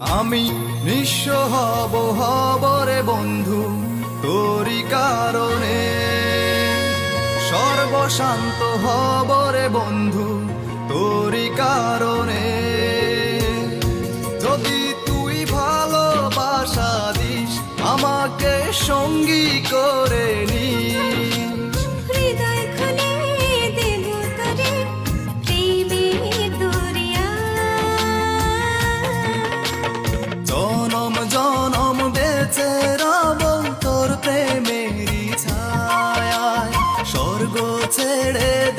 আমি নিঃস হব, হবরে বন্ধু তোরি কারণে। সর্বশান্ত হবরে বন্ধু তোরি কারণে। যদি তুই ভালোবাসা দিস, আমাকে সঙ্গী করে গো ছেড়ে